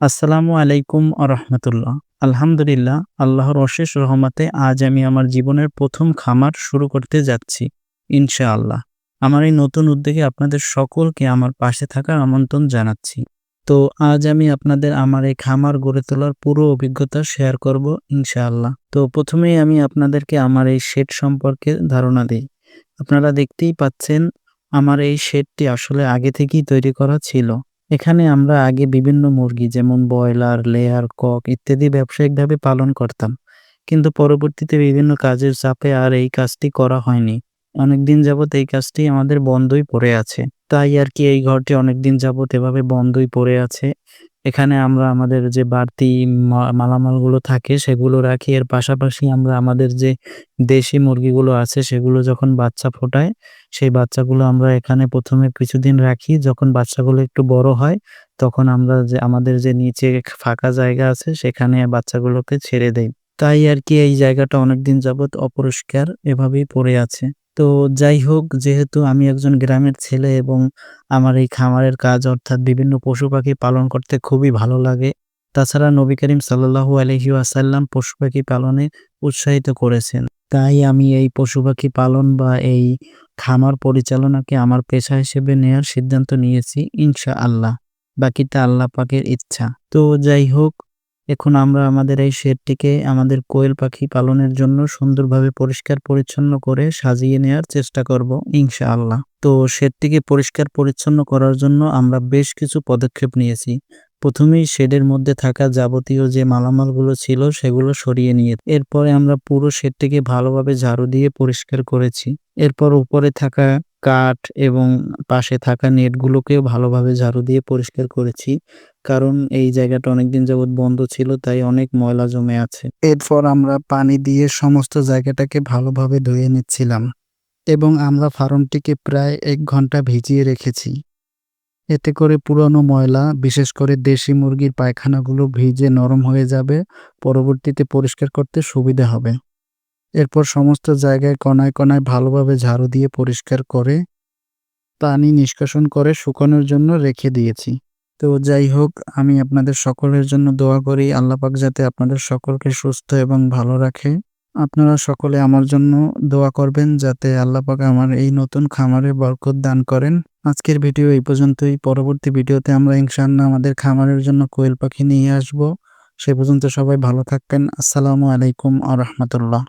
আসসালামু আলাইকুম আরহামতুল্লাহ আলহামদুলিল্লাহ, আল্লাহর অশেষ রহমতে আজ আমি আমার জীবনের প্রথম খামার শুরু করতে যাচ্ছি, ইনশাআল্লাহ। আমার এই নতুন উদ্যোগে আপনাদের সকলকে আমার পাশে থাকার আমন্ত্রণ জানাচ্ছি। তো আজ আমি আপনাদের আমার এই খামার গড়ে তোলার পুরো অভিজ্ঞতা শেয়ার করব, ইনশাআল্লাহ। তো প্রথমেই আমি আপনাদেরকে আমার এই শেড সম্পর্কে ধারণা দিই। আপনারা দেখতেই পাচ্ছেন, আমার এই শেডটি আসলে আগে থেকেই তৈরি করা ছিল। এখানে আমরা আগে বিভিন্ন মুরগি, যেমন ব্রয়লার লেয়ার কক ইত্যাদি ব্যবসায়িকভাবে পালন করতাম। কিন্তু পরবর্তীতে বিভিন্ন কাজের চাপে আর এই কাজটি করা হয়নি। অনেকদিন যাবত এই কাজটি আমাদের বন্ধই পড়ে আছে। তাই আর কি এই ঘরটি অনেকদিন যাবত এভাবে বন্ধই পড়ে আছে। এখানে আমরা আমাদের যে বাড়তি মালামালগুলো থাকে, সেগুলো রাখি। এর পাশাপাশি আমরা আমাদের যে দেশি মুরগিগুলো আছে, সেগুলো যখন বাচ্চা ফোটায়, সেই বাচ্চাগুলো আমরা এখানে প্রথমে কিছুদিন রাখি। যখন বাচ্চাগুলো একটু বড় হয়, তখন আমরা যে, আমাদের যে নিচে ফাঁকা জায়গা আছে, সেখানে বাচ্চাগুলোকে ছেড়ে দেই। তাই আর কি এই জায়গাটা অনেকদিন যাবৎ অপরিষ্কার এভাবেই পড়ে আছে। তো যাই হোক, যেহেতু আমি একজন গ্রামের ছেলে এবং আমার এই খামারের কাজ অর্থাৎ বিভিন্ন পশু পাখি পালন করতে খুবই ভালো লাগে, তাছাড়া নবী করিম সাল্লাহু আলহি আসাল্লাম পশু পাখি পালনে উৎসাহিত করেছেন। তাই আমি এই পশু পাখি পালন বা এই খামার পরিচালনাকে আমার পেশা হিসেবে নেয়ার সিদ্ধান্ত নিয়েছি ইনশা আল্লাহ বাকিটা আল্লাহ পাকের ইচ্ছা। তো যাই হোক এখন আমরা আমাদের এই শেডটিকে আমাদের কোয়েল পাখি পালনের জন্য সুন্দরভাবে পরিষ্কার পরিচ্ছন্ন করে সাজিয়ে নেওয়ার চেষ্টা করব ইনশা আল্লাহ তো শেডটিকে পরিষ্কার পরিচ্ছন্ন করার জন্য আমরা বেশ কিছু পদক্ষেপ নিয়েছি। প্রথমেই শেডের মধ্যে থাকা যাবতীয় যে মালামালগুলো ছিল সেগুলো সরিয়ে নিয়ে, এরপরে আমরা পুরো শেডটিকে ভালোভাবে ঝাড়ু দিয়ে পরিষ্কার করেছি। এরপর উপরে থাকা কাঠ এবং পাশে থাকা নেটগুলোকেও ভালোভাবে ঝাড়ু দিয়ে পরিষ্কার করেছি। কারণ এই জায়গাটা অনেকদিন যাবৎ বন্ধ ছিল, তাই অনেক ময়লা জমে আছে। এরপর আমরা পানি দিয়ে সমস্ত জায়গাটাকে ভালোভাবে ধুয়ে নিচ্ছিলাম এবং আমরা ফার্মটিকে প্রায় এক ঘণ্টা ভিজিয়ে রেখেছি। এতে করে পুরনো ময়লা, বিশেষ করে দেশি মুরগির পায়খানাগুলো ভিজে নরম হয়ে যাবে, পরবর্তীতে পরিষ্কার করতে সুবিধা হবে। এরপর সমস্ত জায়গায় কণায় কণায় ভালোভাবে ঝাড়ু দিয়ে পরিষ্কার করে পানি নিষ্কাশন করে শুকানোর জন্য রেখে দিয়েছি। তো যাই হোক, আমি আপনাদের সকলের জন্য দোয়া করি আল্লাপাক যাতে আপনাদের সকলকে সুস্থ এবং ভালো রাখে। আপনারা সকলে আমার জন্য দোয়া করবেন, যাতে আল্লাপাক আমার এই নতুন খামারে বরকত দান করেন। আজকের ভিডিও এই পর্যন্তই। পরবর্তী ভিডিওতে আমরা ইনশাআল্লাহ আমাদের খামারের জন্য কোয়েল পাখি নিয়ে আসব। সে পর্যন্ত সবাই ভালো থাকবেন। আসসালামু আলাইকুম আ রহমতুল্লাহ।